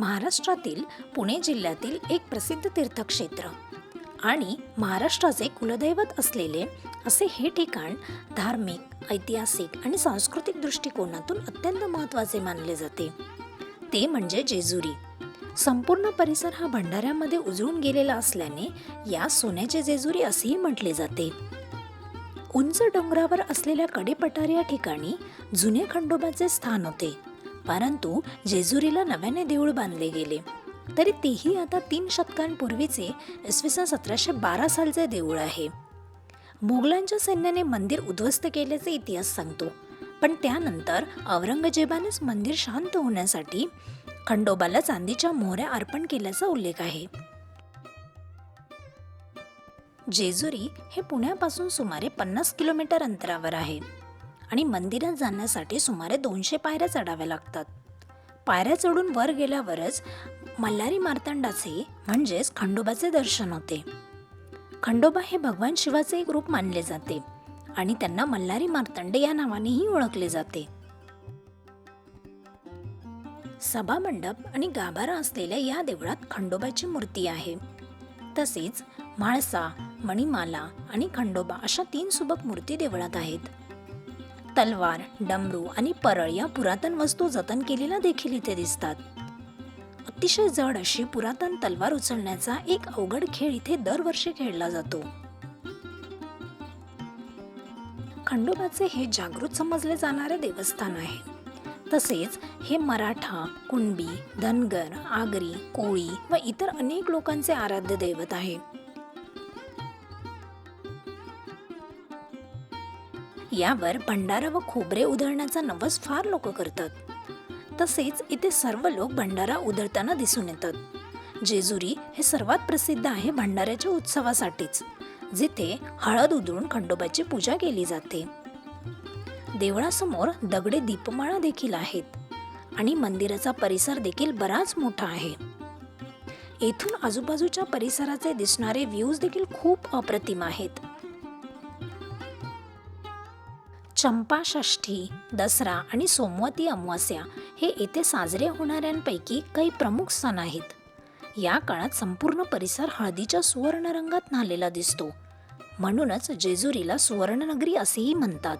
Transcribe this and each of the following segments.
महाराष्ट्रातील पुणे जिल्ह्यातील एक प्रसिद्ध तीर्थक्षेत्र. आणि महाराष्ट्राचे कुलदैवत असलेले असे हे ठिकाण धार्मिक ऐतिहासिक आणि सांस्कृतिक दृष्टिकोनातून अत्यंत महत्त्वाचे मानले जाते. ते म्हणजे जेजुरी. संपूर्ण परिसर हा भंडाऱ्यामध्ये उजळून गेलेला असल्याने या सोन्याचे जेजुरी असेही म्हटले जाते. उंच डोंगरावर असलेल्या कडेपठार या ठिकाणी जुने खंडोबाचे स्थान होते. परंतु जेजुरीला नव्याने देऊळ बांधले गेले. तरी तेही आता तीन शतकांपूर्वीचे इसवी सन सतराशे बारा सालचे देऊळ आहे. मोगलांच्या सैन्याने मंदिर उद्ध्वस्त केल्याचे इतिहास सांगतो. पण त्यानंतर औरंगजेबानेच मंदिर शांत होण्यासाठी खंडोबाला चांदीच्या मोहऱ्या अर्पण केल्याचा उल्लेख आहे. जेजुरी हे पुण्यापासून सुमारे पन्नास किलोमीटर अंतरावर आहे. आणि मंदिरात जाण्यासाठी सुमारे दोनशे पायऱ्या चढाव्या लागतात. पायऱ्या चढून वर गेल्यावरच मल्हारी मार्तंडाचे म्हणजेच खंडोबाचे दर्शन होते. खंडोबा हे भगवान शिवाचे एक रूप मानले जाते आणि त्यांना मल्हारी मार्तंड या नावानेही ओळखले जाते. सभामंडप आणि गाभारा असलेल्या या देवळात खंडोबाची मूर्ती आहे. तसेच म्हाळसा मणिमाला आणि खंडोबा अशा तीन सुबक मूर्ती देवळात आहेत. तलवार डमरू आणि परळ या पुरातन वस्तू जतन केलेल्या देखील इथे दिसतात. अतिशय जड अशी पुरातन तलवार उचलण्याचा एक अवघड खेळ इथे दरवर्षी खेळला जातो. खंडोबाचे हे जागृत समजले जाणारे देवस्थान आहे. तसेच हे मराठा कुणबी धनगर आगरी कोळी व इतर अनेक लोकांचे आराध्य दैवत आहे. यावर भंडारा व खोबरे उधळण्याचा नवस फार लोक करतात. तसेच इथे सर्व लोक भंडारा उधळताना दिसून येतात. जेजुरी हे सर्वात प्रसिद्ध आहे भंडाऱ्याच्या उत्सवासाठीच जिथे हळद उधळून खंडोबाची पूजा केली जाते. देवळासमोर दगडे दीपमाळा देखील आहेत आणि मंदिराचा परिसर देखील बराच मोठा आहे. येथून आजूबाजूच्या परिसराचे दिसणारे व्ह्यूज देखील खूप अप्रतिम आहेत. चंपाषष्ठी दसरा आणि सोमवती अमावस्या हे येथे साजरे होणाऱ्यांपैकी काही प्रमुख सण आहेत. या काळात संपूर्ण परिसर हळदीच्या सुवर्ण रंगात न्हालेला दिसतो. म्हणूनच जेजुरीला सुवर्णनगरी असेही म्हणतात.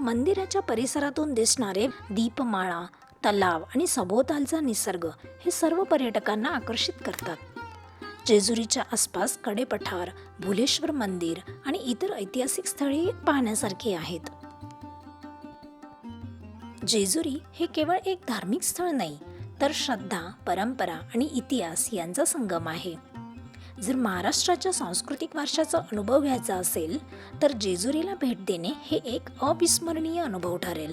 मंदिराच्या परिसरातून दिसणारे दीपमाळा तलाव आणि सभोवतालचा निसर्ग हे सर्व पर्यटकांना आकर्षित करतात. जेजुरीच्या आसपास कडेपठार भुलेश्वर मंदिर आणि इतर ऐतिहासिक स्थळे पाहण्यासारखी आहेत. जेजुरी हे केवळ एक धार्मिक स्थळ नाही तर श्रद्धा परंपरा आणि इतिहास यांचा संगम आहे. जर महाराष्ट्राच्या सांस्कृतिक वारशाचा अनुभव घ्यायचा असेल तर जेजुरीला भेट देणे हे एक अविस्मरणीय अनुभव ठरेल.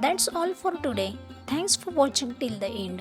That's all for today thanks for watching till the end